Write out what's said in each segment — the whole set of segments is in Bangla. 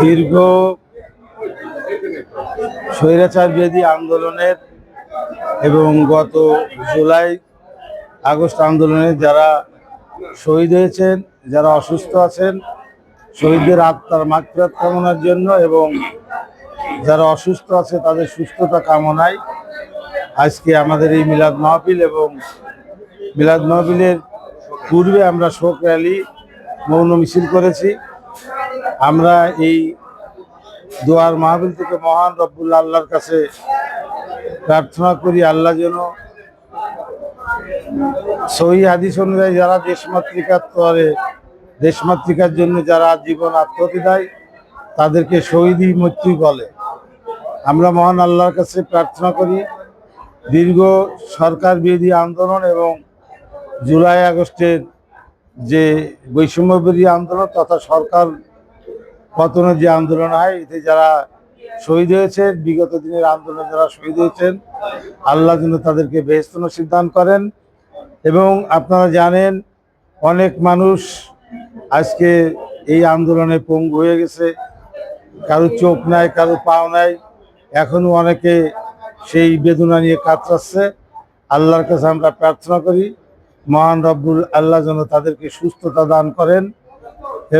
দীর্ঘ স্বৈরাচার বিরোধী আন্দোলনের এবং গত জুলাই আগস্ট আন্দোলনে যারা শহীদ হয়েছেন, যারা অসুস্থ আছেন, শহীদদের আত্মার মাগফিরাত কামনার জন্য এবং যারা অসুস্থ আছে তাদের সুস্থতা কামনায় আজকে আমাদের এই মিলাদ মাহফিল এবং মিলাদ মাহফিলের পূর্বে আমরা শোক র্যালি, মৌন মিছিল করেছি। আমরা এই দোয়ার মাহফিল থেকে মহান রব্বুল্লা আল্লাহর কাছে প্রার্থনা করি, আল্লাহ যেন সহি হাদিস অনুযায়ী যারা দেশমাতৃকার তরে দেশমাতৃকার জন্য যারা জীবন আত্মহতি দেয়, তাদেরকে শহীদই মৃত্যুই বলে। আমরা মহান আল্লাহর কাছে প্রার্থনা করি, দীর্ঘ সরকার বিরোধী আন্দোলন এবং জুলাই আগস্টের যে বৈষম্য বিরোধী আন্দোলন তথা সরকার পতনের যে আন্দোলন হয়, এতে যারা শহীদ হয়েছেন, বিগত দিনের আন্দোলনে যারা শহীদ হয়েছেন, আল্লাহ যেন তাদেরকে বেহস্ত নসিব দান করেন। এবং আপনারা জানেন, অনেক মানুষ আজকে এই আন্দোলনে পঙ্গু হয়ে গেছে। কারও চোখ নাই, কারও পাও নাই। এখনও অনেকে সেই বেদনা নিয়ে কাতরাচ্ছে। আল্লাহর কাছে আমরা প্রার্থনা করি, মহান রব্বুল আল্লাহ যেন তাদেরকে সুস্থতা দান করেন।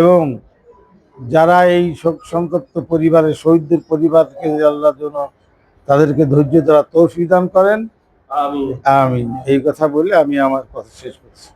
এবং যারা এই শোক সংকট পরিবারের শহীদদের পরিবারকে আল্লাহ যেন তাদেরকে ধৈর্য দ্বারা তৌফি দান করেন। আমি আমিন। এই কথা বলে আমি আমার কথা শেষ করছি।